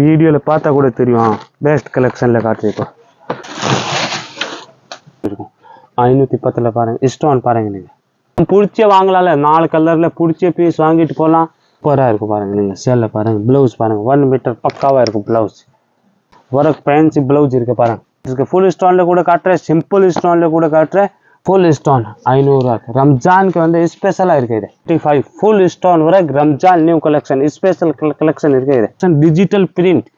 வீடியோவில் பார்த்தா கூட தெரியும். பெஸ்ட் கலெக்ஷனில் காட்டுறீப்போ இருக்கும். ஐநூற்றி பத்தில் பாருங்கள் இஷ்டம் பாருங்கள் நீங்கள் பிடிச்ச வாங்கலாம்ல. நாலு கலரில் பிடிச்ச பீஸ் வாங்கிட்டு போகலாம் சூப்பராக இருக்கும் பாருங்கள் நீங்கள் சேலில் பாருங்கள் ப்ளவுஸ் பாருங்கள் ஒன் மீட்டர் பக்காவாக இருக்கும் ப்ளவுஸ் ஒர்க் ஃபேன்சி ப்ளவுஸ் இருக்குது பாருங்கள் இதுக்கு ஃபுல் ஸ்டோனில் கூட காட்டுறேன். சிம்பிள் ஸ்டோனில் கூட காட்டுறேன். ஃபுல் ஸ்டோன் ஐநூறுரூவா ரம்ஜானுக்கு வந்து ஸ்பெஷலாக இருக்குது. இது ஃபிஃப்டி ஃபைவ் ஃபுல் ஸ்டோன் வரை Ramzan new collection special collection இருக்குது இது. Digital print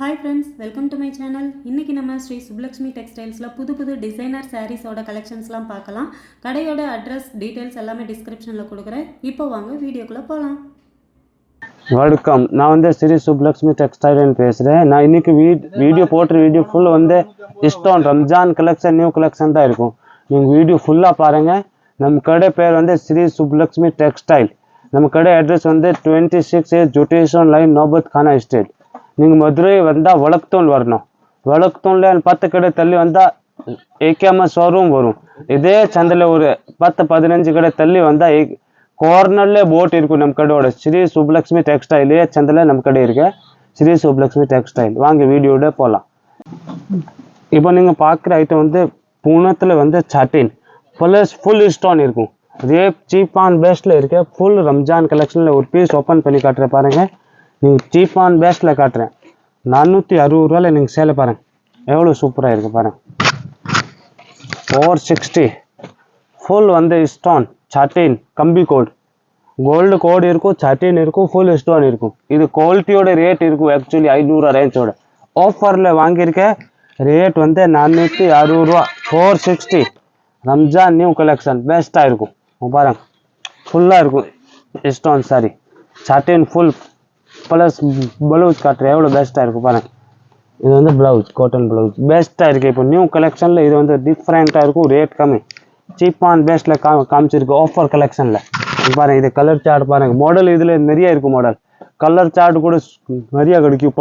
hi friends welcome to my channel இன்றைக்கி நம்ம ஸ்ரீ சுப்லக்ஷ்மி டெக்ஸ்டைல்ஸில் புது புது டிசைனர் சாரீஸோட கலெக்ஷன்ஸ்லாம் பார்க்கலாம். கடையோட அட்ரஸ் டீட்டெயில்ஸ் எல்லாமே டிஸ்கிரிப்ஷனில் கொடுக்குறேன். இப்போ வாங்க வீடியோக்குள்ளே போகலாம் வணக்கம். நான் வந்து ஸ்ரீ சுப்லக்ஷ்மி டெக்ஸ்டைல்னு பேசுகிறேன் நான் இன்னைக்கு வீ வீடியோ போட்டுற வீடியோ ஃபுல் வந்து இஷ்டம் ரம்ஜான் கலெக்ஷன் நியூ கலெக்ஷன் தான் இருக்கும். நீங்கள் வீடியோ ஃபுல்லாக பாருங்கள் நம்ம கடை பேர் வந்து ஸ்ரீ சுப்லக்ஷ்மி டெக்ஸ்டைல். நம்ம கடை அட்ரஸ் வந்து டுவெண்ட்டி சிக்ஸ் ஏ ஜொட்டேஷன் லைன் நோபத் கானா எஸ்டேட் நீங்கள் மதுரை வந்தால் வழக்தூன் வரணும். வழக்தூனில் பத்து கடை தள்ளி வந்தால் ஏகேமா ஷோரூம் வரும். இதே சந்தில் ஒரு பத்து பதினஞ்சு கடை தள்ளி வந்தால் ஏ கார்னர்லே போட் இருக்கும் நம்ம கடையோட. ஸ்ரீ சுப்லக்ஷ்மி டெக்ஸ்டைல் சந்தில் நம்ம கடை இருக்கு. ஸ்ரீ சுப்லக்ஷ்மி டெக்ஸ்டைல். வாங்க வீடியோட போகலாம் இப்போ நீங்கள் பார்க்குற ஐட்டம் வந்து பூனத்தில் வந்து சட்டின் ப்ளஸ் ஃபுல் ஸ்டோன் இருக்கும். ரேப் சீப் ஆன் பெஸ்ட்டில் இருக்க ஃபுல் ரம்ஜான் கலெக்ஷனில் ஒரு பீஸ் ஓப்பன் பண்ணி காட்டுறேன் பாருங்கள் நீங்கள் சீப் ஆன் பெஸ்ட்டில் காட்டுறேன். நானூற்றி அறுபது ரூபாயில் நீங்கள் சேலை பாருங்க. எவ்வளோ சூப்பராக இருக்குது பாருங்கள் ஃபோர் சிக்ஸ்டி ஃபுல் வந்து ஸ்டோன் சட்டின் கம்பி கோட் கோல்டு கோட் இருக்கும் சட்டின் இருக்கும் ஃபுல் ஸ்டோன் இருக்கும். இது குவாலிட்டியோட ரேட் இருக்கும் ஆக்சுவலி ஐநூறுரூவா ரேஞ்சோட ஆஃபரில் வாங்கியிருக்க ரேட் வந்து நானூற்றி அறுபது ரூபா. Four sixty Ramzan new collection பெஸ்ட்டாக இருக்கும். பாருங்க. ஃபுல்லாக இருக்கும். Stone sari satin full plus blouse காட்டுற எவ்வளோ பெஸ்ட்டாக இருக்கும் பாருங்க. இது வந்து ப்ளவுஸ் காட்டன் ப்ளவுஸ் பெஸ்ட்டாக இருக்குது இப்போ நியூ கலெக்ஷனில் இது வந்து டிஃப்ரெண்ட்டாக இருக்கும். ரேட் கம்மி. சீப் ஆன் பெஸ்ட்டில் கா காமிச்சிருக்கு. ஆஃபர் கலெக்ஷனில் பாருங்கள் இது கலர் சார்ட் பாருங்க. மாடல் இதில் நிறைய இருக்கும் மாடல் கலர் சார்ட் கூட நிறையா நிறைய கிடைக்கும்.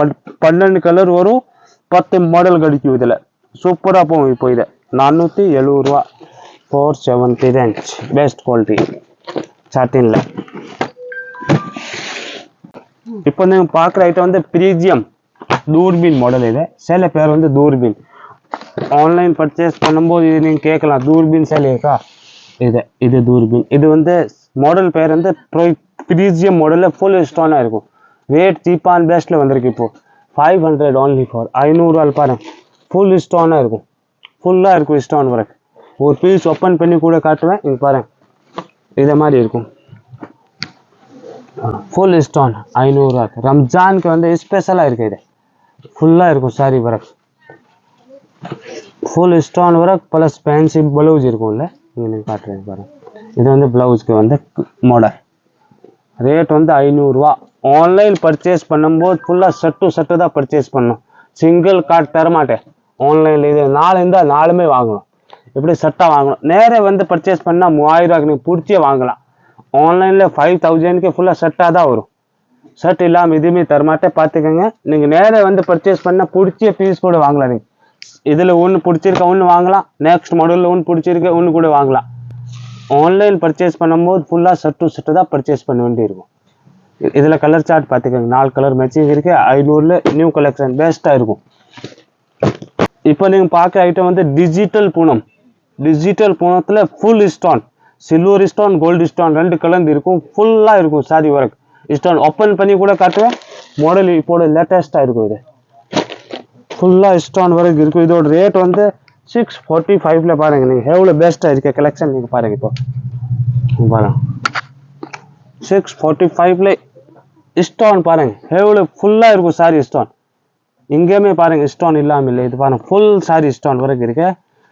பன்னெண்டு கலர் வரும். பத்து மாடல் கிடைக்கும் இதில். சூப்பராக போகும் இப்போ இதை. நானூற்றி எழுபது ரூபா four seventy range best quality சாட்டினில் இப்போ நீங்கள் பார்க்குற ஐட்டம் வந்து ப்ரீஜியம் தூர்பீன் மாடல் இது. சில பேர் வந்து தூர்பீன் ஆன்லைன் பர்ச்சேஸ் பண்ணும்போது இது நீங்கள் கேட்கலாம். தூர்பீன் சேல் இருக்கா இது இது தூர்பீன் இது வந்து மாடல் பேர் வந்து ப்ரீஜியம் மாடலில் ஃபுல் ஸ்டோனாக இருக்கும். ரேட் சீப் அண்ட் பெஸ்ட்டில் வந்திருக்கு இப்போ. ஃபைவ் ஹண்ட்ரட் ஆன்லி ஃபார் ஐநூறுரூவா பாருங்கள் ஃபுல் ஸ்டோனாக இருக்கும். ஃபுல்லாக இருக்கும் ஸ்டோன் ஒர்க் ஒரு பீஸ் ஓப்பன் பண்ணி கூட காட்டுவேன் இங்கே பாருங்க. இதை மாதிரி இருக்கும். ஃபுல் ஸ்டோன் ஐநூறுரூவா ரம்ஜானுக்கு வந்து ஸ்பெஷலாக இருக்குது இது. ஃபுல்லாக இருக்கும் sari work full stone work plus fancy blouse இருக்கும்ல இங்கே நீங்கள் காட்டுறேன் பாருங்க. இது வந்து ப்ளவுஸ்க்கு வந்து மாடல் ரேட் வந்து ஐநூறுரூவா ஆன்லைன் பர்ச்சேஸ் பண்ணும்போது ஃபுல்லாக சட்டு சட்டு தான் பர்ச்சேஸ் பண்ணும். சிங்கிள் கார்டு தரமாட்டேன். ஆன்லைனில் இது நாலு இருந்தால் நாலுமே வாங்கணும் எப்படி சட்டாக வாங்கணும்? நேராக வந்து பர்ச்சேஸ் பண்ணால் மூவாயிரம் ரூபாய்க்கு நீங்கள் பிடிச்சியே வாங்கலாம். ஆன்லைனில் ஃபைவ் தௌசண்ட்க்கு ஃபுல்லாக செட்டாக தான் வரும். ஷர்ட் இல்லாமல் எதுவுமே தரமாட்டே பார்த்துக்கோங்க. நீங்கள் நேராக வந்து பர்ச்சேஸ் பண்ணால் பிடிச்ச பீஸ் கூட வாங்கலாம் நீங்கள் இதில் ஒன்று பிடிச்சிருக்க ஒன்று வாங்கலாம். நெக்ஸ்ட் மாடலில் ஒன்று பிடிச்சிருக்க ஒன்று கூட வாங்கலாம். ஆன்லைன் பர்ச்சேஸ் பண்ணும்போது ஃபுல்லாக ஷர்ட் ஷர்ட்டு தான் பர்ச்சேஸ் பண்ண வேண்டியிருக்கும். இதில் கலர் சார்ட் பார்த்துக்கோங்க. நாலு கலர் மேட்சிங் இருக்குது ஐநூறுல நியூ கலெக்ஷன் பெஸ்ட்டாக இருக்கும். இப்போ நீங்கள் பார்க்குற ஐட்டம் வந்து digital Poonam. Digital பூனத்தில் full stone silver stone gold stone ரெண்டு கலந்து இருக்கும். ஃபுல்லாக இருக்கும் சாரி ஒர்க் ஸ்டோன் ஓப்பன் பண்ணி கூட காட்டுவேன். மாடல் இப்போட லேட்டஸ்ட்டாக இருக்கும் இது. ஃபுல்லாக ஸ்டோன் ஒர்க் இருக்கும். இதோட ரேட் வந்து சிக்ஸ் ஃபார்ட்டி ஃபைவ்ல பாருங்க நீங்கள் எவ்வளோ பெஸ்ட்டாக இருக்க கலெக்ஷன் நீங்கள் பாருங்க இப்போ. பாருங்க. சிக்ஸ் ஃபார்ட்டி ஃபைவ்ல ஸ்டோன் பாருங்க. எவ்வளோ ஃபுல்லாக இருக்கும் சாரி ஸ்டோன் எங்கேயுமே பாருங்கள் ஸ்டோன் இல்லாமல் இல்லை. இது பாருங்கள் ஃபுல் சாரி ஸ்டோன் வரைக்கும் இருக்கு.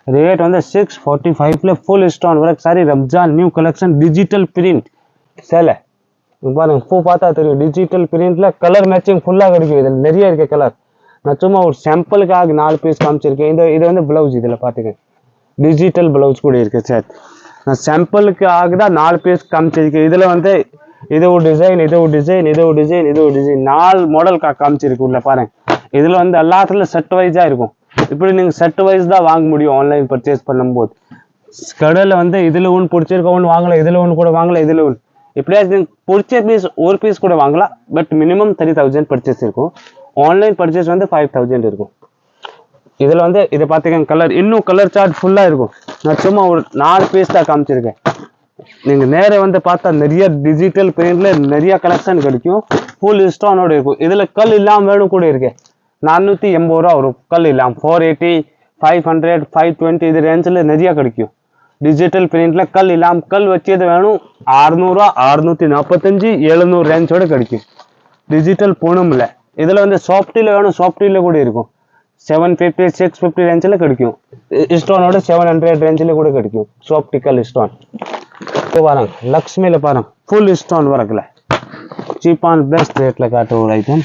ரேட் வந்து சிக்ஸ் ஃபார்ட்டி ஃபைவ்ல ஃபுல் ஸ்டோன் வரைக்கும் sari Ramzan new collection digital print சேலை. பாருங்க பூ பார்த்தா தெரியும். டிஜிட்டல் பிரிண்ட்ல கலர் மேட்சிங் ஃபுல்லாக கிடைக்கும். இதில் நிறைய இருக்குது கலர் நான் சும்மா ஒரு சாம்பிளுக்காக நாலு பீஸ் காமிச்சிருக்கேன். இந்த இது வந்து பிளவுஸ் இதில் பார்த்துக்க டிஜிட்டல் பிளவுஸ் கூட இருக்குது சார் நான் சாம்பிளுக்கு ஆகுதான் நாலு பீஸ் காமிச்சிருக்கேன். இதில் வந்து இது ஒரு டிசைன் இது ஒரு டிசைன் இது ஒரு டிசைன் இது ஒரு டிசைன் நாலு மாடல் காமிச்சிருக்கு உள்ள பாருங்க. இதில் வந்து எல்லாத்துலையும் செட் வைஸாக இருக்கும். இப்படி நீங்கள் செட் வைஸ் தான் வாங்க முடியும் ஆன்லைன் பர்ச்சேஸ் பண்ணும்போது. கடையில் வந்து இதில் ஒன்று பிடிச்சிருக்க ஒன்று வாங்கலாம் இதில் ஒன்று கூட வாங்கலாம் இதில் ஒன்று எப்படியாச்சும் நீங்கள் பிடிச்ச பீஸ் ஒரு பீஸ் கூட வாங்கலாம் but minimum three thousand purchase இருக்கும். ஆன்லைன் பர்ச்சேஸ் வந்து ஃபைவ் தௌசண்ட் இருக்கும். இதில் வந்து இதை பார்த்துக்கங்க கலர் இன்னும் கலர் சார்ட் ஃபுல்லாக இருக்கும். நான் சும்மா ஒரு நாலு பீஸ் தான் காமிச்சிருக்கேன். நீங்கள் நேரே வந்து பார்த்தா நிறைய டிஜிட்டல் பெயிண்டில் நிறைய கலெக்ஷன் கிடைக்கும். ஃபுல் ஸ்டோனோட இருக்கும். இதில் கல் இல்லாமல் வேணும் கூட இருக்கேன் நானூற்றி எண்பது ரூபா வரும் கல் இல்லாமல் four eighty five hundred five twenty இது ரேஞ்சில் நிறையா கிடைக்கும். டிஜிட்டல் பிரிண்ட்ல கல் இல்லாமல் கல் வச்சது வேணும் அறுநூறுவா அறுநூற்றி நாற்பத்தஞ்சு எழுநூறு ரேஞ்சோட கிடைக்கும். டிஜிட்டல் போகணும்ல இதில் வந்து சாஃப்டியில் வேணும் சாஃப்டியில் கூட இருக்கும். செவன் ஃபிஃப்டி சிக்ஸ் ஃபிஃப்டி ரேஞ்சில் கிடைக்கும். ஸ்டோனோட செவன் ஹண்ட்ரட் ரேஞ்சில் கூட கிடைக்கும். சாப்டிக்கல் ஸ்டோன் இப்போ பாருங்க லக்ஷ்மியில் பாருங்க. ஃபுல் ஸ்டோன் வரக்குல சீப் அண்ட் பெஸ்ட் ரேட்டில் காட்டுற ஒரு ஐட்டம்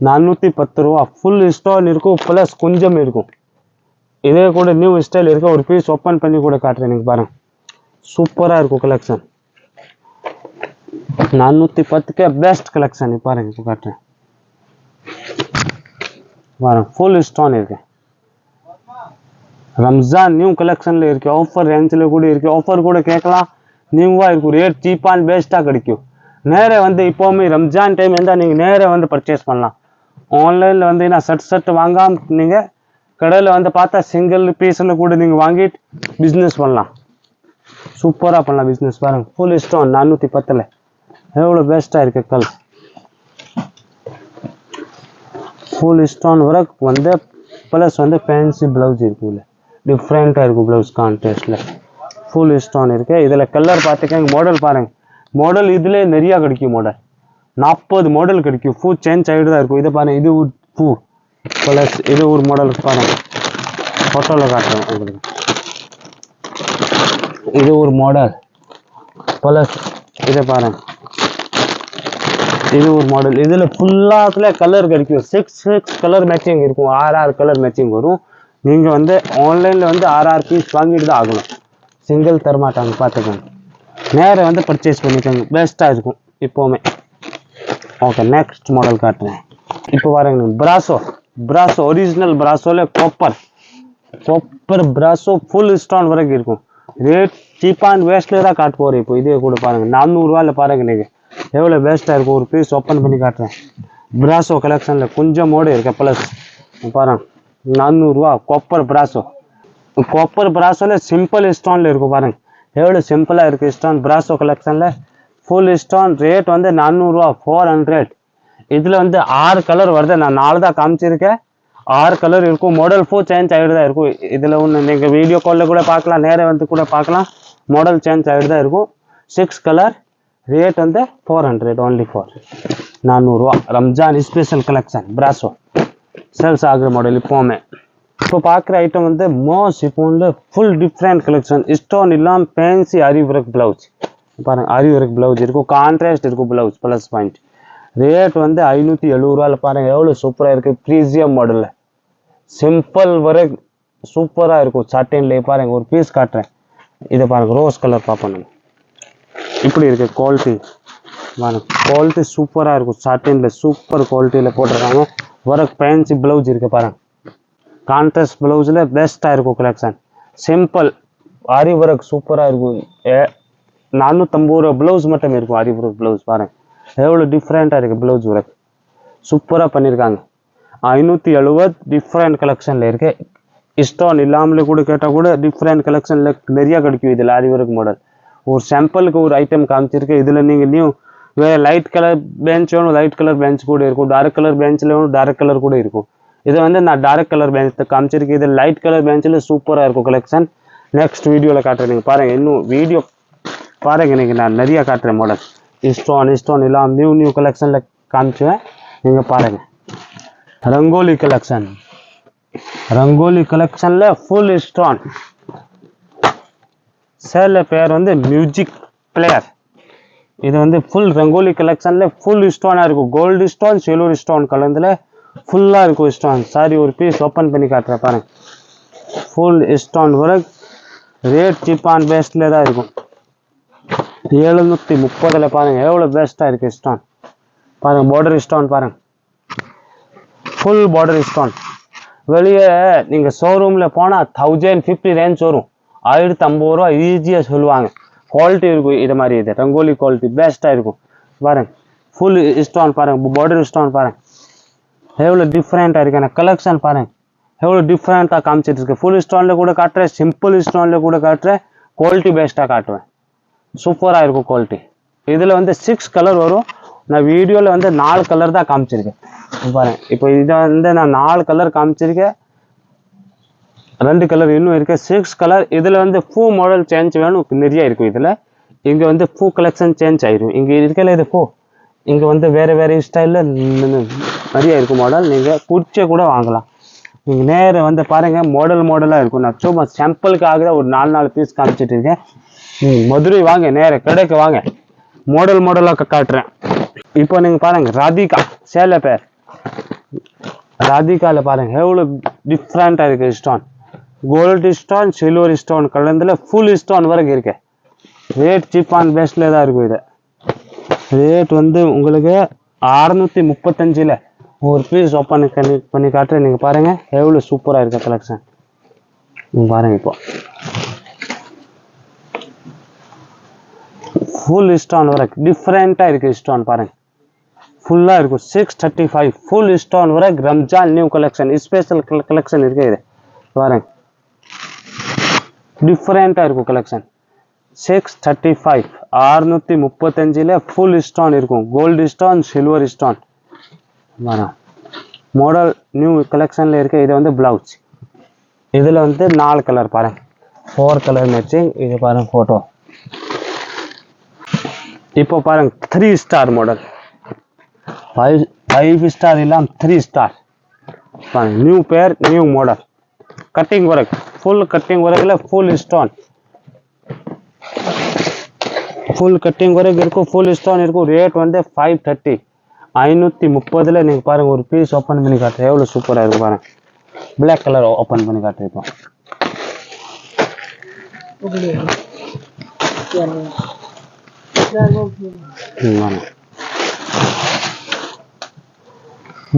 நானூற்றி பத்து ரூபா. ஃபுல் ஸ்டோன் இருக்கும் ப்ளஸ் கொஞ்சம் இருக்கும். இதே கூட நியூ ஸ்டைல் இருக்கு ஒரு பீஸ் ஓப்பன் பண்ணி கூட காட்டுறேன் எனக்கு பாருங்க. சூப்பராக இருக்கும் கலெக்ஷன் நானூற்றி பத்துக்கே பெஸ்ட் கலெக்ஷன் பாருங்க இப்போ காட்டுறேன். பாருங்க ஃபுல் ஸ்டோன் இருக்கு. ரம்ஜான் நியூ கலெக்ஷனில் இருக்கு ஆஃபர் ரேஞ்சில் கூட இருக்கு. ஆஃபர் கூட கேட்கலாம். நியூவாக இருக்கும் ரேட் சீப் பெஸ்ட்டாக கிடைக்கும். நேரே வந்து இப்போவுமே ரம்ஜான் டைம் இருந்தால் நீங்கள் நேரே வந்து பர்ச்சேஸ் பண்ணலாம். ஆன்லைனில் வந்து என்ன சட் சட் வாங்காம நீங்கள் கடையில் வந்து பார்த்தா சிங்கிள் பீஸில் கூட நீங்கள் வாங்கிட்டு பிஸ்னஸ் பண்ணலாம். சூப்பராக பண்ணலாம் பிஸ்னஸ் பாருங்கள் ஃபுல் ஸ்டோன் நானூற்றி பத்தில். எவ்வளோ பெஸ்ட்டாக இருக்குது கல் ஃபுல் ஸ்டோன் ஒர்க் வந்து ப்ளஸ் வந்து ஃபேன்சி ப்ளவுஸ் இருக்குல்ல டிஃப்ரெண்ட்டாக இருக்கும் ப்ளவுஸ் கான்டெஸ்ட்டில் ஃபுல் ஸ்டோன் இருக்குது இதில் கலர் பார்த்துக்கங்க மாடல் பாருங்கள் மாடல் இதில் நிறையா கிடைக்கும் மாடல் நாற்பது மாடல் கிடைக்கும். பூ சேஞ்ச் ஆகிட்டு தான் இருக்கும். இதை பாருங்க இது ஒரு பூ. ப்ளஸ் இது ஒரு மாடல் பாருங்க. ஃபோட்டோவில் காட்டுறேன் உங்களுக்கு. இது ஒரு மாடல் ப்ளஸ் இதை பாருங்க. இது ஒரு மாடல் இதில் ஃபுல்லாத்துல கலர் கிடைக்கும். சிக்ஸ் சிக்ஸ் கலர் மேட்சிங் இருக்கும். ஆறு ஆறு கலர் மேட்சிங் வரும். நீங்கள் வந்து ஆன்லைனில் வந்து ஆறு ஆறு பீஸ் வாங்கிட்டு தான் ஆகணும். சிங்கிள் தரமாட்டாங்க பார்த்துக்கோங்க. நேரம் வந்து பர்ச்சேஸ் பண்ணிக்கோங்க. பெஸ்ட்டாக இருக்கும் இப்போவுமே. ஓகே நெக்ஸ்ட் மாடல் காட்டுறேன் இப்போ பாருங்க brasso brasso original பிராசோவில் copper copper Brasso full stone வரைக்கும் இருக்கும். ரேட் சீப் அண்ட் வேஸ்ட்டில் தான் காட்டு போகிறேன் இப்போ. இதே கூட பாருங்கள் நானூறுரூவாவில் பாருங்க நீங்கள் எவ்வளோ வேஸ்ட்டாக இருக்கும் ஒரு பீஸ் ஓப்பன் பண்ணி காட்டுறேன். பிராசோ கலெக்ஷனில் கொஞ்சம் மோடு இருக்கு ப்ளஸ் பாருங்க நானூறுரூவா காப்பர் பிராசோ காப்பர் பிராசோவில் சிம்பிள் ஸ்டோனில் இருக்கும் பாருங்க. எவ்வளோ சிம்பிளாக இருக்குது ஸ்டோன் பிராசோ கலெக்ஷனில் ஃபுல் ஸ்டோன் ரேட் வந்து நானூறுரூவா ஃபோர் ஹண்ட்ரட் இதில் வந்து ஆறு கலர் வருது. நான் நாலு தான் காமிச்சிருக்கேன். ஆறு கலர் இருக்கும். மாடல் ஃபுல் சேஞ்ச் ஆகிட்டு தான் இருக்கும். இதில் ஒன்று நீங்கள் வீடியோ காலில் கூட பார்க்கலாம். நேராக வந்து கூட பார்க்கலாம். மாடல் சேஞ்ச் ஆகிட்டு தான் இருக்கும். சிக்ஸ் கலர் ரேட் வந்து ஃபோர் ஹண்ட்ரட் ஓன்லி ஃபோர் நானூறுரூவா Ramzan special collection Brasso sales ஆகிற மாடல் இப்போவுமே. இப்போ பார்க்குற ஐட்டம் வந்து மோஸ் இப்போ வந்து ஃபுல் டிஃப்ரெண்ட் கலெக்ஷன் ஸ்டோன் இல்லாமல் ஃபேன்சி அரி ப்ளவுஸ் பாருங்க அரி ஒர்க் ப்ளவுஸ் இருக்கும். கான்ட்ராஸ்ட் இருக்கும் ப்ளவுஸ் ப்ளஸ் பாயிண்ட் ரேட் வந்து ஐநூற்றி எழுபதுரூவாவில் பாருங்கள் எவ்வளோ சூப்பராக இருக்குது ப்ரீசியம் மாடலில் சிம்பிள் வரை சூப்பராக இருக்கும். சட்டைன்லேயே பாருங்கள் ஒரு பீஸ் காட்டுறேன். இதை பாருங்கள் ரோஸ் கலர் பார்ப்போம் இப்படி இருக்குது குவாலிட்டி பாருங்க குவாலிட்டி சூப்பராக இருக்கும். சட்டைனில் சூப்பர் குவாலிட்டியில் போட்டிருக்காங்க. ஒர்க் ஃபேன்சி ப்ளவுஸ் இருக்குது பாருங்க. கான்ட்ராஸ்ட் ப்ளவுஸில் பெஸ்ட்டாக இருக்கும் கலெக்ஷன் சிம்பிள் ஆரி ஒர்க் சூப்பராக இருக்கும். ஏ நானூற்றம்பது ரூபா ப்ளவுஸ் மட்டும் இருக்கும். ஆரி ப்ளவுஸ் பாருங்கள் எவ்வளோ டிஃப்ரெண்ட்டாக இருக்குது ப்ளவுஸ் ஒர்க் சூப்பராக பண்ணியிருக்காங்க ஐநூற்றி எழுபது டிஃப்ரெண்ட் கலெக்ஷனில் இருக்கு. இஷ்டம் இல்லாமலே கூட கேட்டால் கூட டிஃப்ரெண்ட் கலெக்ஷனில் நிறையா கிடைக்கும் இதில் ஆரி ஒர்க் மாடல் ஒரு சாம்பிளுக்கு ஒரு ஐட்டம் காமிச்சிருக்கு. இதில் நீங்கள் நியூ வேறு லைட் கலர் பெஞ்ச் வேணும் லைட் கலர் பெஞ்ச் கூட இருக்கும். டார்க் கலர் பெஞ்சில் வேணும் டார்க் கலர் கூட இருக்கும். இது வந்து நான் டார்க் கலர் பெஞ்ச் காமிச்சிருக்கேன் இது லைட் கலர் பெஞ்சில் சூப்பராக இருக்கும் கலெக்ஷன் நெக்ஸ்ட் வீடியோவில் காட்டுறேன். நீங்கள் பாருங்கள் இன்னும் வீடியோ பாருங்க இன்றைக்கி நான் நிறைய காட்டுறேன் மாடல் இஸ்டோன் இஸ்டோன் எல்லாம் நியூ நியூ கலெக்ஷனில் காமிச்சுவேன். நீங்கள் பாருங்கள் ரங்கோலி கலெக்ஷன் ரங்கோலி கலெக்ஷனில் ஃபுல் ஸ்டோன் சேல பேர் வந்து மியூசிக் பிளேயர் இது வந்து ஃபுல் ரங்கோலி கலெக்ஷனில் ஃபுல் ஸ்டோனாக இருக்கும். கோல்டு ஸ்டோன் சில்வர் ஸ்டோன் கலந்தில் ஃபுல்லாக இருக்கும் ஸ்டோன் சாரி ஒரு பீஸ் ஓப்பன் பண்ணி காட்டுறேன் பாருங்க. Full stone work rate cheap and பெஸ்ட்டில் தான் இருக்கும். எழுநூற்றி முப்பதில் பாருங்கள் எவ்வளோ பெஸ்ட்டாக இருக்கு ஸ்டோன் பாருங்க பார்டர் ஸ்டோன் பாருங்க. ஃபுல் பார்டர் ஸ்டோன் வெளியே நீங்கள் ஷோரூமில் போனால் தௌசண்ட் ஃபிஃப்டி ரேஞ்ச் வரும். ஆயிரத்தி ஐம்பது ரூபா ஈஸியாக சொல்லுவாங்க. குவாலிட்டி இருக்கும் இது மாதிரி இது. ரங்கோலி குவாலிட்டி பெஸ்ட்டாக இருக்கும். பாருங்க ஃபுல் ஸ்டோன் பாருங்க பார்டர் ஸ்டோன் பாருங்க. எவ்வளோ டிஃப்ரெண்ட்டாக இருக்குது எனக்கு கலெக்ஷன் பாருங்க. எவ்வளோ டிஃப்ரெண்ட்டாக காமிச்சிட்டு இருக்கு. ஃபுல் ஸ்டோனில் கூட காட்டுறேன் சிம்பிள் ஸ்டோனில் கூட காட்டுறேன். குவாலிட்டி பெஸ்ட்டாக காட்டுவேன் சூப்பராக இருக்கும் குவாலிட்டி இதில் வந்து சிக்ஸ் கலர் வரும். நான் வீடியோவில் வந்து நாலு கலர் தான் காமிச்சிருக்கேன். பாருங்க. இப்போ இதை வந்து நான் நாலு கலர் காமிச்சிருக்கேன். ரெண்டு கலர் இன்னும் இருக்குது சிக்ஸ் கலர் இதில் வந்து பூ மாடல் சேஞ்ச் வேணும். நிறைய இருக்கும் இதில். இங்கே வந்து பூ கலெக்ஷன் சேஞ்ச் ஆயிரும். இங்கே இருக்கல இது பூ. இங்கே வந்து வேறு வேறு ஸ்டைலில் நிறைய இருக்கும் மாடல் நீங்கள் பிடிச்ச கூட வாங்கலாம். நீங்கள் நேர வந்து பாருங்கள் மாடல் மாடலாக இருக்கும். நான் சும்மா சாம்பிளுக்காக ஒரு நாலு நாலு பீஸ் காமிச்சிட்டு இருக்கேன். மதுரை வாங்க நேர கடைக்கு வாங்க. மாடல் மாடலாக காட்டுறேன். இப்போ நீங்கள் பாருங்க ராதிகா சேலை பேர். ராதிகாவில் பாருங்க எவ்வளோ டிஃப்ரெண்ட்டாக இருக்கு stone gold stone silver stone கலந்துல full stone வரைக்கும் இருக்கு. ரேட் சீப் அண்ட் பெஸ்ட்ல தான் இருக்கும் இது. ரேட் வந்து உங்களுக்கு அறநூற்றி முப்பத்தஞ்சில் ஒரு பீஸ் ஓப்பன் பண்ணி பண்ணி காட்டுறேன். நீங்கள் பாருங்க எவ்வளோ சூப்பராக இருக்கு கலெக்ஷன் நீங்கள் பாருங்க இப்போ. ஃபுல் ஸ்டோன் ஒர்க் டிஃப்ரெண்ட்டாக இருக்குது ஸ்டோன் பாருங்கள் ஃபுல்லாக இருக்கும். Six thirty five full stone work Ramzan new collection special collection இருக்குது இது. பாருங்க. டிஃப்ரெண்ட்டாக இருக்கும் கலெக்ஷன் சிக்ஸ் தேர்ட்டி ஃபைவ் அறுநூற்றி முப்பத்தஞ்சில் ஃபுல் ஸ்டோன் இருக்கும். கோல்டு ஸ்டோன் சில்வர் ஸ்டோன் வரும் மாடல் நியூ கலெக்ஷனில் இருக்க. இது வந்து ப்ளவுஸ் இதில் வந்து நாலு கலர் பாருங்கள் ஃபோர் கலர் மேட்சிங் இது பாருங்கள் ஃபோட்டோ இப்போ பாருங்க three star model five five star இல்லாமல் த்ரீ ஸ்டார் பாருங்க நியூ பேர் new model cutting work full cutting ஒர்க்கில் full stone full cutting work இருக்கும் ஃபுல் ஸ்டோன் இருக்கும். ரேட் வந்து ஃபைவ் தேர்ட்டி ஐநூற்றி முப்பதில் நீங்கள் பாருங்க ஒரு பீஸ் ஓப்பன் பண்ணி காட்டுறேன். எவ்வளோ சூப்பராக இருக்கும் பாருங்க. பிளாக் கலர் ஓப்பன் பண்ணி காட்டுறேன் இப்போ.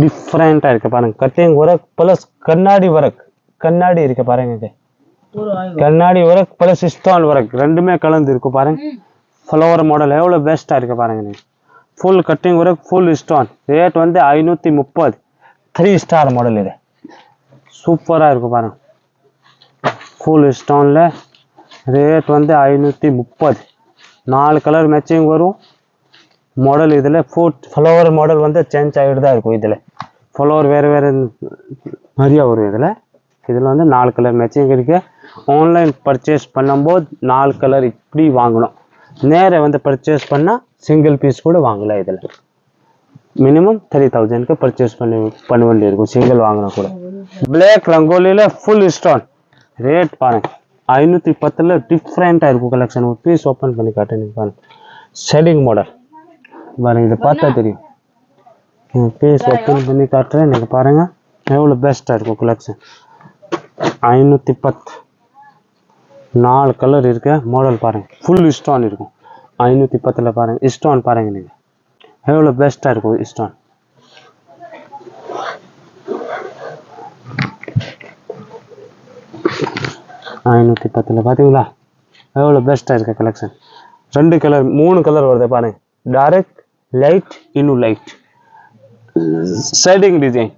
டிஃப்ரெண்ட்டாக இருக்கு பாருங்க. கட்டிங் ஒர்க் ப்ளஸ் கண்ணாடி ஒர்க் கண்ணாடி இருக்கு பாருங்க இது கண்ணாடி ஒர்க் ப்ளஸ் ஸ்டோன் ஒர்க் ரெண்டுமே கலந்து இருக்கு பாருங்க. ஃப்ளவர் மாடல் எவ்வளோ பெஸ்ட்டாக இருக்கு பாருங்க full cutting work full stone rate வந்து ஐநூற்றி முப்பது. த்ரீ ஸ்டார் மாடல் இது. சூப்பராக இருக்கு பாருங்க. ஃபுல் ஸ்டோனில் ரேட் வந்து ஐநூற்றி முப்பது. நாலு கலர் மேட்சிங் வரும். மாடல் இதில் ஃபுட் ஃப்ளவர் மாடல் வந்து சேஞ்ச் ஆகிட்டு தான் இருக்கும் இதில். ஃப்ளவர் வேறு வேறு நிறையா வரும் இதில். இதில் வந்து நாலு கலர் மேட்சிங் இருக்குது ஆன்லைன் பர்ச்சேஸ் பண்ணும்போது நாலு கலர் இப்படி வாங்கணும். நேராக வந்து பர்ச்சேஸ் பண்ணால் சிங்கிள் பீஸ் கூட வாங்கலாம் இதில். மினிமம் த்ரீ தௌசண்ட்க்கு பர்ச்சேஸ் பண்ணி பண்ண வேண்டியிருக்கும் சிங்கிள் வாங்கினா கூட. பிளாக் ரங்கோலியில் ஃபுல் ஸ்டோன் ரேட் பாருங்க. ஐநூற்றி பத்தில் டிஃப்ரெண்ட்டாக இருக்கும் கலெக்ஷன் ஒரு பீஸ் ஓப்பன் பண்ணி காட்டுறேன் நீங்கள் பாருங்க. ஷெடிங் மாடல் பாருங்க இதை பார்த்தா தெரியும். பீஸ் ஓப்பன் பண்ணி காட்டுறேன். நீங்கள் பாருங்க. எவ்வளோ பெஸ்ட்டாக இருக்கும் கலெக்ஷன் ஐநூற்றி பத்து. நாலு கலர் இருக்க. மாடல் பாருங்க. ஃபுல் ஸ்டோன் இருக்கும். ஐநூற்றி பத்தில் பாருங்க. ஸ்டோன் பாருங்க நீங்கள் எவ்வளோ பெஸ்ட்டாக இருக்கும் ஸ்டோன் ஐநூற்றி பத்தில். பார்த்தீங்களா எவ்வளோ பெஸ்ட்டாக இருக்க கலெக்ஷன் ரெண்டு கலர் மூணு கலர் வருது பாருங்க. டார்க் லைட் இன்னும் லைட் ஷேடிங் டிசைன்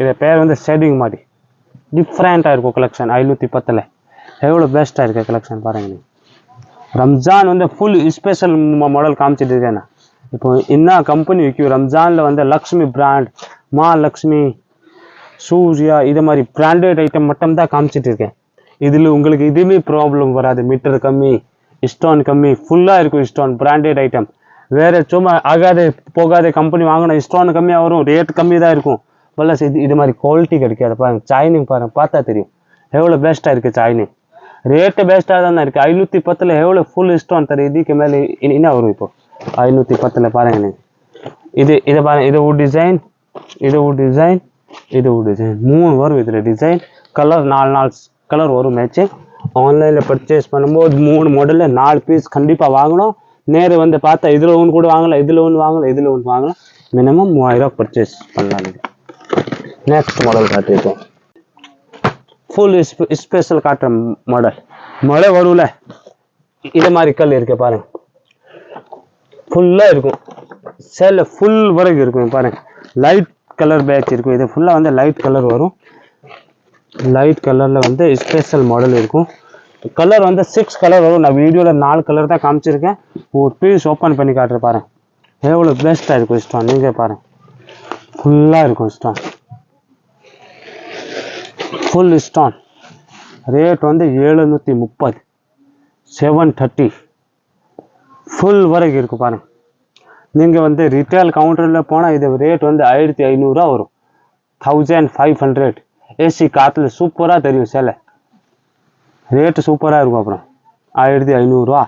இதை பேர் வந்து ஷேடிங் மாதிரி. டிஃப்ரெண்ட்டாக இருக்கும் கலெக்ஷன் ஐநூற்றி பத்தில். எவ்வளோ பெஸ்ட்டாக இருக்க கலெக்ஷன் பாருங்க நீ ரம்ஜான் வந்து ஃபுல் ஸ்பெஷல் மாடல் காமிச்சிட்டு இருக்கேன் இப்போ என்ன கம்பெனி விற்கும் ரம்ஜானில் வந்து லக்ஷ்மி பிராண்ட் மா லக்ஷ்மி சூர்யா இது மாதிரி பிராண்டட் ஐட்டம் மட்டும் தான் காமிச்சிட்டு இருக்கேன். இதில் உங்களுக்கு இதுவுமே ப்ராப்ளம் வராது. மீட்டர் கம்மி ஸ்டோன் கம்மி ஃபுல்லாக இருக்கும் ஸ்டோன் பிராண்டட் ஐட்டம் வேறு சும்மா ஆகாத போகாத கம்பெனி வாங்கினா ஸ்டோன் கம்மியாக வரும் ரேட் கம்மி தான் இருக்கும். ப்ளஸ் இது இது மாதிரி குவாலிட்டி கிடைக்காது. பாருங்கள் சைனிங் பாருங்கள் பார்த்தா தெரியும். எவ்வளோ பெஸ்ட்டாக இருக்குது சைனிங் ரேட்டு பெஸ்ட்டாக தான் இருக்குது ஐநூற்றி பத்தில் எவ்வளோ ஃபுல் ஸ்டோன் தரும் இதுக்கு மேலே என்ன வரும் இப்போ? ஐநூற்றி பத்தில் பாருங்க இது இதை பாருங்க இது ஒரு டிசைன் இது ஒரு டிசைன் இது ஒரு டிசைன் மூணு வரும் இதில் டிசைன் கலர் நாலு நாள் கலர் வரும் மேட்ச்சு ஆன்லைனில் பர்ச்சேஸ் பண்ணும்போது மூணு மாடலில் நாலு பீஸ் கண்டிப்பாக வாங்கணும். நேரு வந்து பார்த்தா இதில் ஒன்று கூட வாங்கலாம் இதில் ஒன்று வாங்கலாம் இதில் ஒன்று வாங்கலாம் மினிமம் மூவாயிரம் பர்ச்சேஸ் பண்ணலாம் நீங்கள் நெக்ஸ்ட் மாடல் காட்டியிருக்கோம். ஃபுல் ஸ்பெஷல் காட்டுற மாடல் மழை வரும்ல. இது மாதிரி கல் இருக்கு பாருங்க. ஃபுல்லாக இருக்கும். சேலில் ஃபுல் வரைக்கும் இருக்கும் பாருங்க. லைட் கலர் பேட்ச் இருக்கும். இது ஃபுல்லாக வந்து லைட் கலர் வரும். லைட் கலரில் வந்து ஸ்பெஷல் மாடல் இருக்கும். கலர் வந்து சிக்ஸ் கலர் வரும். நான் வீடியோவில் நாலு கலர் தான் காமிச்சிருக்கேன். ஒரு பீஸ் ஓப்பன் பண்ணி காட்டுறேன் பாருங்க. எவ்வளோ பெஸ்ட்டாக இருக்கும் ஸ்டான் நீங்கள் பாரு ஃபுல்லாக இருக்கும் ஸ்டான் ஃபுல் ஸ்டான் ரேட் வந்து எழுநூற்றி முப்பது. செவன் தேர்ட்டி ஃபுல் வரைக்கும் இருக்கும் பாருங்க. நீங்கள் வந்து ரிட்டைல் கவுண்டரில் போனால் இது ரேட் வந்து ஆயிரத்தி ஐநூறுரூவா வரும். தௌசண்ட் ஃபைவ் ஹண்ட்ரட் ஏசி காற்றுல சூப்பராக தெரியும் சேலை. ரேட்டு சூப்பராக இருக்கும் அப்புறம். ஆயிரத்தி ஐநூறுரூவா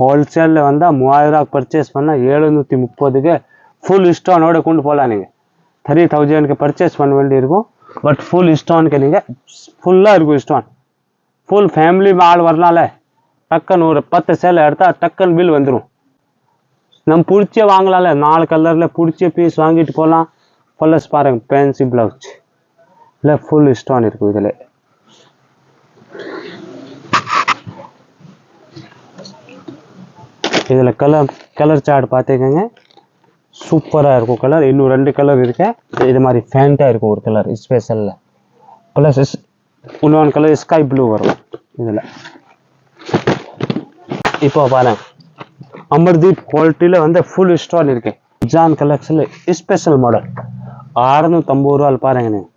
ஹோல்சேலில் வந்தால் மூவாயிரரூவா பர்ச்சேஸ் பண்ணால் எழுநூற்றி முப்பதுக்கு ஃபுல் ஸ்டோனோட கொண்டு போகலாம் நீங்கள் த்ரீ தௌசண்ட்க்கு பர்ச்சேஸ் பண்ண வேண்டியிருக்கும். பட் ஃபுல் இஸ்டோனுக்கு நீங்கள் ஃபுல்லாக இருக்கும் ஸ்டோன் ஃபுல் ஃபேமிலி ஆள் வரலாம்ல. டக்குன்னு ஒரு பத்து சேலை எடுத்தால் டக்குன்னு பில் வந்துடும் நம்ம பிடிச்சே வாங்கலாம்ல. நாலு கலரில் பிடிச்ச பீஸ் வாங்கிட்டு போகலாம் ப்ளஸ் பாருங்க பேன்சி ப்ளவுஸ் இல்லை ஃபுல் இஸ்டான் இருக்கும் இதில். இதில் கலர் கலர் சார்ட் பார்த்துக்கோங்க சூப்பராக இருக்கும் கலர் இன்னும் ரெண்டு கலர் இருக்கு. இது மாதிரி ஃபேண்ட்டாக இருக்கும் ஒரு கலர் ஸ்பெஷலில் ப்ளஸ் இன்னொன்று கலர் ஸ்கை ப்ளூ வரும் இதில். இப்போ பாருங்க. அமர்தீப் குவாலிட்டியில் வந்து ஃபுல் ஸ்டால் இருக்கு. ஜான் கலெக்ஷனில் ஸ்பெஷல் மாடல் அறுநூத்தம்பது ரூபாய் பாருங்க நீங்கள்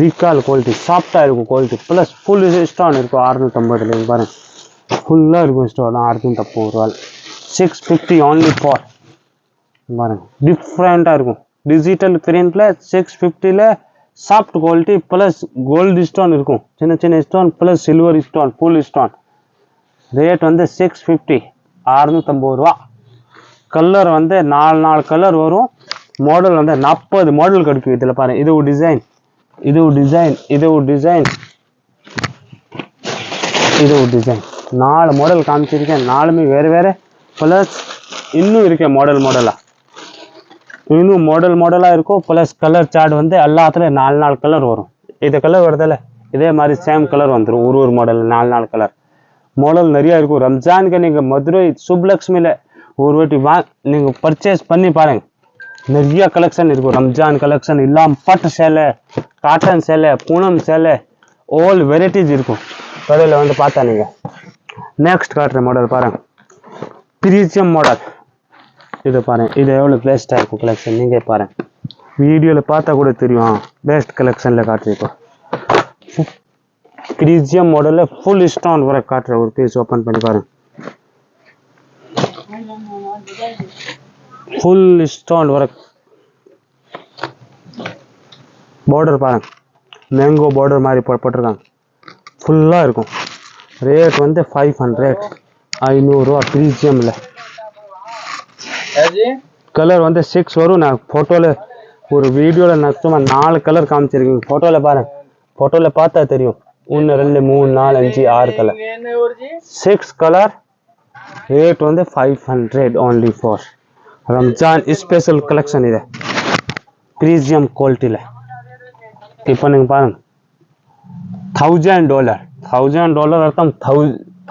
ரீகால் குவாலிட்டி சாஃப்டாக இருக்கும் குவாலிட்டி ப்ளஸ் ஃபுல் ஸ்டான் இருக்கும் அறுநூத்தம்பதுல பாருங்க. ஃபுல்லாக இருக்கும் ஸ்டான் அறுநூற்றம்பது ரூபாய் சிக்ஸ் ஃபிஃப்டி ஆன்லி ஃபார் பாருங்க. டிஃப்ரெண்ட்டாக இருக்கும். டிஜிட்டல் பிரிண்டில் சிக்ஸ் ஃபிஃப்டியில் soft quality plus gold stone இருக்கும். சின்ன சின்ன stone plus silver stone full stone rate வந்து சிக்ஸ் ஃபிஃப்டி அறுநூற்றம்பது ரூபா. கலர் வந்து நாலு நாலு கலர் வரும். மாடல் வந்து நாற்பது மாடல் கிடைக்கும் இதில் பாருங்கள் இது ஒரு டிசைன் இது ஒரு டிசைன் இது ஒரு டிசைன் இது ஒரு டிசைன் நாலு மாடல் காமிச்சிருக்கேன். நாலுமே வேறு வேறு. ப்ளஸ் இன்னும் இருக்கேன் மாடல் மாடலாக இன்னும் மாடல் மாடலாக இருக்கும் ப்ளஸ் கலர் சார்ட் வந்து எல்லாத்துலேயும் நாலு நாலு கலர் வரும். இது கலர் வருதில்ல? இதே மாதிரி சேம் கலர் வந்துடும் ஒரு ஒரு மாடல் நாலு நாலு கலர் மாடல் நிறையா இருக்கும். ரம்ஜானுக்கு நீங்கள் மதுரை சுப்லக்ஷ்மியில் ஒரு வாட்டி வா நீங்கள் பர்ச்சேஸ் பண்ணி பாருங்கள் நிறைய கலெக்ஷன் இருக்கும் ரம்ஜான் கலெக்ஷன் இல்லாம பட்டு சேலை காட்டன் சேலை பூனம் சேலை ஆல் வெரைட்டிஸ் இருக்கும். கடையில் வந்து பார்த்தா நீங்கள் நெக்ஸ்ட் காட்டுற மாடல் பாருங்க. பிரீசியம் மாடல் இது பாருங்க. இது எவ்வளோ பெஸ்ட்டாக இருக்கும் கலெக்ஷன் நீங்கள் பாருங்க. வீடியோவில் பார்த்தா கூட தெரியும். பெஸ்ட் கலெக்ஷனில் காட்டுறீங்க பிரீசியம் மாடலில் ஃபுல் ஸ்டோன் வர காட்டுற ஒரு பீஸ் ஓப்பன் பண்ணி பாருங்க. ஃபுல் ஸ்டோன் ஒர்க் பார்டர் பாருங்க. மேங்கோ பார்டர் மாதிரி போட்- போட்டிருக்காங்க. ஃபுல்லாக இருக்கும். ரேட் வந்து ஃபைவ் ஹண்ட்ரட் ஐநூறுரூவா ப்ரீசியமில் கலர் வந்து சிக்ஸ் வரும். நான் ஃபோட்டோவில் ஒரு வீடியோவில் நான் சும்மா நாலு கலர் காமிச்சிருக்கேன். ஃபோட்டோவில் பாருங்க. ஃபோட்டோவில் பார்த்தா தெரியும். ஒன்று ரெண்டு மூணு நாலு அஞ்சு ஆறு கலர் சிக்ஸ் கலர் ரேட் வந்து five hundred only for Ramzan special collection ಇದೆ. ಪ್ರೀಸಿಯಂ ಕ್ವಾಲಿಟಿಲೆ ಟಿಫನಿಗೆ ಬಾರಂಗ್ ಥೌಸಂಡ್ ಡಾಲರ್ தௌசண்ட் டாலர் அர்த்தம்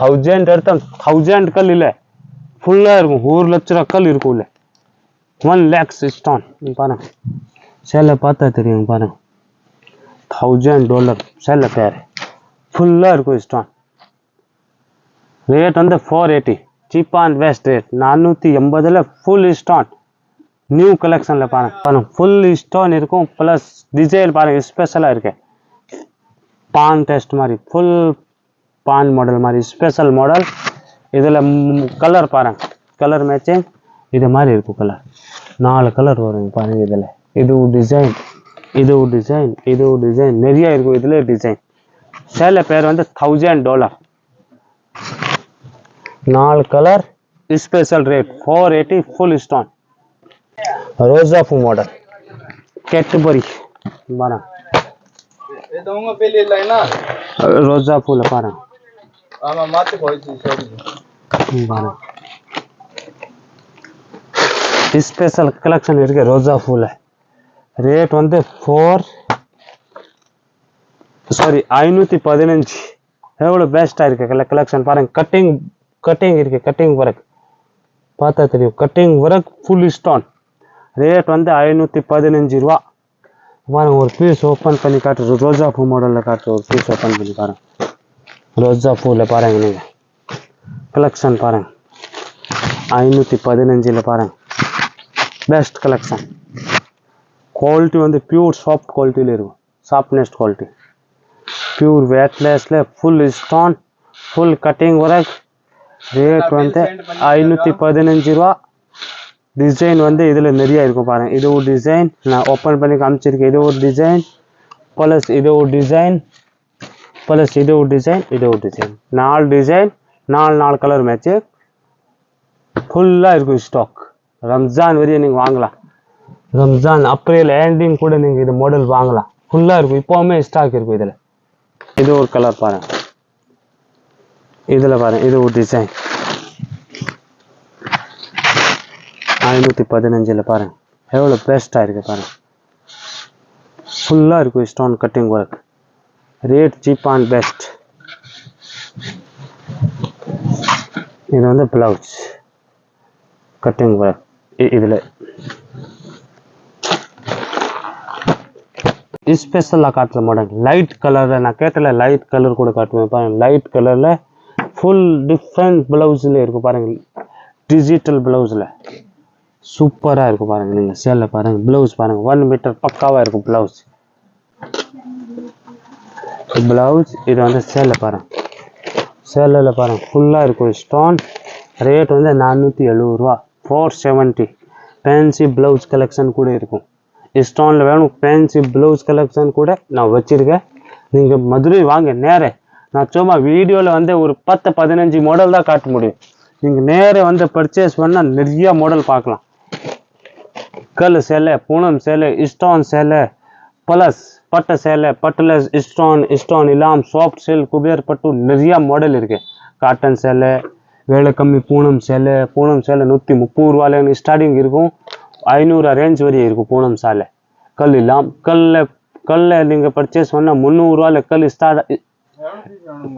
தௌசண்ட் அர்த்தம் தௌசண்ட் கல் இல்லை ஃபுல்லாக இருக்கும் ஒரு லட்ச ரூபா கல் இருக்கும் இல்லை ஒன் லேக்ஸ் ஸ்டான் பாருங்க சேலை பார்த்தா தெரியும் பாருங்க தௌசண்ட் டாலர் சேலை பேர் ஃபுல்லாக இருக்கும் ஸ்டான் ரேட் வந்து four eighty cheap and best rate நானூற்றி எண்பதில் ஃபுல் ஸ்டான் நியூ கலெக்ஷனில் பாருங்க. பாருங்க ஃபுல் ஸ்டோன் இருக்கும் ப்ளஸ் டிசைன் பாருங்கள் ஸ்பெஷலாக இருக்கு. பான் டெஸ்ட் மாதிரி ஃபுல் பான் மாடல் மாதிரி ஸ்பெஷல் மாடல் இதில் கலர் பாருங்க. கலர் மேட்சிங் இது மாதிரி இருக்கும் கலர் நாலு கலர் வரும் பாருங்கள் இதில். இது ஒரு டிசைன் இது ஒரு டிசைன் இது ஒரு டிசைன் நிறைய இருக்கும் இதில் டிசைன் சேலை பேர் வந்து தௌசண்ட் டாலர் நாலு colour special rate four eighty full stone ரோஜா பூ மாடல் கேட்டுபரி பாருங்க இது உங்க பேர்ல இல்லைன்னா ரோஜா பூவில் பாருங்க ஆமா மாத்தி போயிடுச்சு சரி ம், பாருங்க ஸ்பெஷல் கலெக்ஷன் இருக்கு ரோஜா பூவில் ரேட் வந்து ஃபோர் சாரி ஐநூற்றி பதினஞ்சு எவ்வளோ பெஸ்ட்டாக இருக்கு கல கலெக்ஷன் பாருங்க கட்டிங் கட்டிங் இருக்கு கட்டிங் ஒர்க் பார்த்தா தெரியும். Cutting work full stone rate வந்து ஐநூற்றி பதினஞ்சு ரூபா. பாருங்க ஒரு பீஸ் ஓப்பன் பண்ணி காட்டுறது ரோஜா பூ மாடலில் காட்டுற ஒரு பீஸ் ஓப்பன் பண்ணி பாருங்க. ரோஜா பூவில் பாருங்க நீங்கள் கலெக்ஷன் பாருங்க. ஐநூற்றி பதினஞ்சில் பாருங்க. பெஸ்ட் கலெக்ஷன் குவாலிட்டி வந்து பியூர் சாஃப்ட் குவாலிட்டியில் இருக்கும். Softness quality pure வேட்லெஸில் full stone full cutting work rate வந்து ஐநூற்றி பதினஞ்சு ரூபா. டிசைன் வந்து இதில் நிறைய இருக்கும் பாருங்க. இது ஒரு டிசைன் நான் ஓப்பன் பண்ணி காமிச்சிருக்கேன். இது ஒரு டிசைன் ப்ளஸ் இது ஒரு டிசைன் ப்ளஸ் இது ஒரு டிசைன் இது ஒரு டிசைன் நாலு டிசைன் நாலு நாலு கலர் மேட்ச்சு ஃபுல்லாக இருக்கும் ஸ்டாக் ரம்ஜான் வரையும் நீங்கள் வாங்கலாம். ரம்ஜான் அப்ரேல் எண்டிங் கூட நீங்கள் இது மாடல் வாங்கலாம். ஃபுல்லாக இருக்கும். இப்போவுமே ஸ்டாக் இருக்கும் இதில். இது ஒரு கலர் பாருங்க. இதில் பாருங்கள் இது ஒரு டிசைன் ஐநூற்றி பதினஞ்சில் பாருங்க எவ்வளோ பெஸ்ட்டாக இருக்குது பாருங்க ஃபுல்லாக இருக்கும் stone cutting work rate cheap and best இது வந்து ப்ளவுஸ் கட்டிங் ஒர்க் இதில். ஸ்பெஷலாக காட்டுற மாடல் லைட் கலரில் நான் கேட்டல லைட் கலர் கூட காட்டுவேன் பாருங்க லைட் கலரில் ஃபுல் டிஃப்ரெண்ட் ப்ளவுஸில் இருக்கும் பாருங்கள் டிஜிட்டல் ப்ளவுஸில் சூப்பராக இருக்கும் பாருங்கள் நீங்கள் சேலில் பாருங்கள் ப்ளவுஸ் பாருங்கள் ஒன் மீட்டர் பக்காவாக இருக்கும் ப்ளவுஸ் ப்ளவுஸ் இது வந்து சேலில் பாருங்கள் சேலில் பாருங்கள் ஃபுல்லாக இருக்கும் ஸ்டோன் ரேட் வந்து நானூற்றி எழுபது ரூபா four seventy fancy blouse collection கூட இருக்கும். ஸ்டோனில் வேணும். ஃபேன்சி ப்ளவுஸ் கலெக்ஷன் கூட நான் வச்சுருக்கேன். நீங்கள் மதுரை வாங்க நேரே. நான் சும்மா வீடியோவில் வந்து ஒரு பத்து பதினஞ்சு மாடல் தான் காட்ட முடியும். நீங்கள் நேரே வந்து பர்ச்சேஸ் பண்ணால் நிறைய மாடல் பார்க்கலாம். கல் சேலை பூனம் சேலை இஸ்டான் சேலை ப்ளஸ் பட்ட சேலை பட்டில் இஸ்டான் ஸ்டோன் இல்லாம் சாஃப்ட் சேல் குபேர் பட்டு நிறைய மாடல் இருக்கு. காட்டன் சேலை வேலை கம்மி பூனம் சேலை பூனம் சேலை நூற்றி முப்பது ரூபாயிலேருந்து ஸ்டார்டிங் இருக்கும். ஐநூறு ரேஞ்ச் வரையும் இருக்கும் பூனம் சேலை. கல் இல்லாம் கல்ல கல்லில் நீங்கள் பர்ச்சேஸ் பண்ணால் முந்நூறுரூவாயில் கல் ஸ்டார்ட்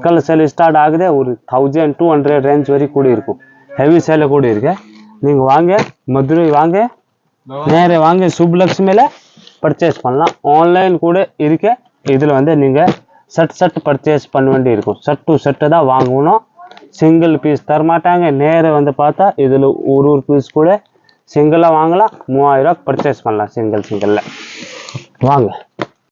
கல் சேலை ஸ்டார்ட் ஆகுது. ஒரு தௌசண்ட் டூ ஹண்ட்ரட் ரேஞ்ச் வரைக்கும் கூட இருக்கும். ஹெவி சேலை கூட இருக்கு. நீங்கள் வாங்க மதுரை வாங்க நேரே வாங்க. சுப்லக்ஷ்மியில் பர்ச்சேஸ் பண்ணலாம். ஆன்லைன் கூட இருக்கு. இதில் வந்து நீங்கள் செட் செட் பர்ச்சேஸ் பண்ண வேண்டி இருக்கும். செட் டு செட்டு தான் வாங்கணும். சிங்கிள் பீஸ் தரமாட்டாங்க நேரே வந்து பார்த்தா இதில் ஒரு ஒரு பீஸ் கூட சிங்கிளாக வாங்கலாம். மூவாயிரம் பர்ச்சேஸ் பண்ணலாம். சிங்கிள் சிங்கிளில் வாங்க.